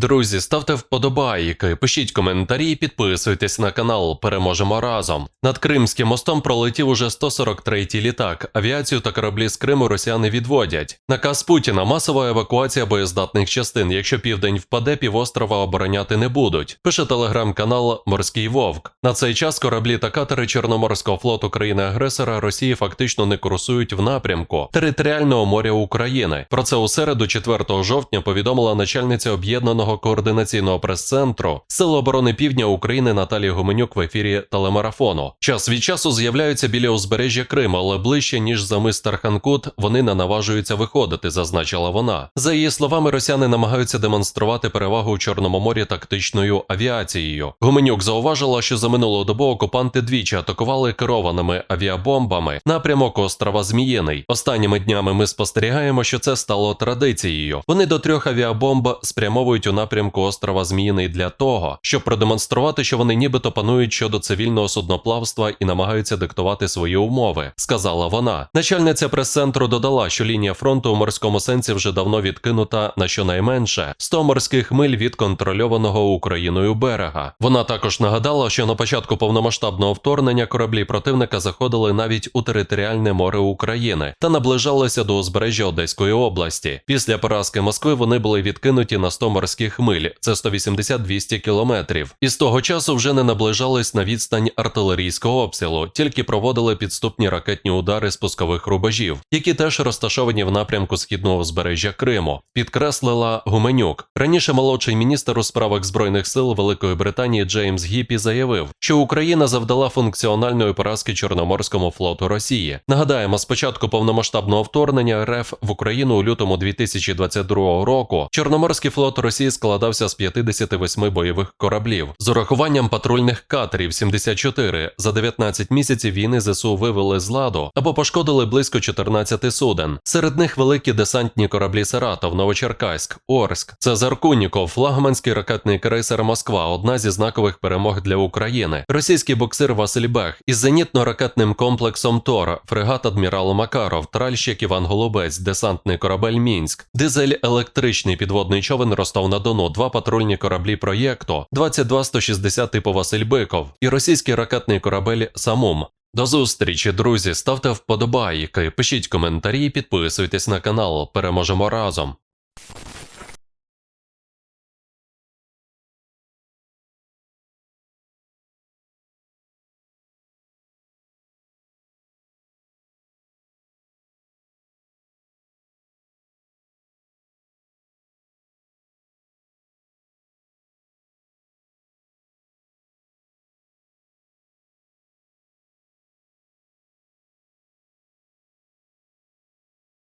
Друзі, ставте вподобайки, пишіть коментарі, підписуйтесь на канал. Переможемо разом. Над Кримським мостом пролетів уже 143-й літак. Авіацію та кораблі з Криму росіяни відводять. Наказ Путіна масова евакуація боєздатних частин. Якщо південь впаде, півострова обороняти не будуть. Пише телеграм-канал Морський Вовк. На цей час кораблі та катери Чорноморського флоту країни-агресора Росії фактично не курсують в напрямку територіального моря України. Про це у середу, 4 жовтня, повідомила начальниця об'єднаного координаційного прес-центру Сил оборони Півдня України Наталія Гуменюк в ефірі телемарафону. Час від часу з'являються біля узбережжя Криму, але ближче ніж за мис Тарханкут вони не наважуються виходити, зазначила вона. За її словами, росіяни намагаються демонструвати перевагу у Чорному морі тактичною авіацією. Гуменюк зауважила, що за минулу добу окупанти двічі атакували керованими авіабомбами напрямок острова Зміїний. Останніми днями ми спостерігаємо, що це стало традицією. Вони до трьох авіабомб спрямовують у напрямку острова Зміїний для того, щоб продемонструвати, що вони нібито панують щодо цивільного судноплавства і намагаються диктувати свої умови, сказала вона. Начальниця прес-центру додала, що лінія фронту у морському сенсі вже давно відкинута на щонайменше 100 морських миль від контрольованого Україною берега. Вона також нагадала, що на початку повномасштабного вторгнення кораблі противника заходили навіть у територіальне море України та наближалися до узбережжя Одеської області. Після поразки Москви вони були відкинуті на 100 морських миль, це 180-200 кілометрів. І з того часу вже не наближались на відстань артилерійського обстрілу, тільки проводили підступні ракетні удари з пускових рубежів, які теж розташовані в напрямку східного узбережжя Криму, підкреслила Гуменюк. Раніше молодший міністр у справах збройних сил Великої Британії Джеймс Гіппі заявив, що Україна завдала функціональної поразки Чорноморському флоту Росії. Нагадаємо, з початку повномасштабного вторгнення РФ в Україну у лютому 2022 року Чорноморський флот Росії складався з 58 бойових кораблів з урахуванням патрульних катерів 74. За 19 місяців війни ЗСУ вивели з ладу або пошкодили близько 14 суден. Серед них великі десантні кораблі Саратов, Новочеркаськ, Орськ, Цезар Куніков, флагманський ракетний крейсер Москва, одна зі знакових перемог для України, російський боксир Василь Бех із зенітно-ракетним комплексом Тор, фрегат Адмірал Макаров, тральщик Іван Голубець, десантний корабель Мінськ, дизель електричний підводний човен Ростов на Дону, два патрульні кораблі проєкту, 22-160 типу Василь Биков і російський ракетний корабель Самум. До зустрічі, друзі. Ставте вподобайки, пишіть коментарі, підписуйтесь на канал. Переможемо разом.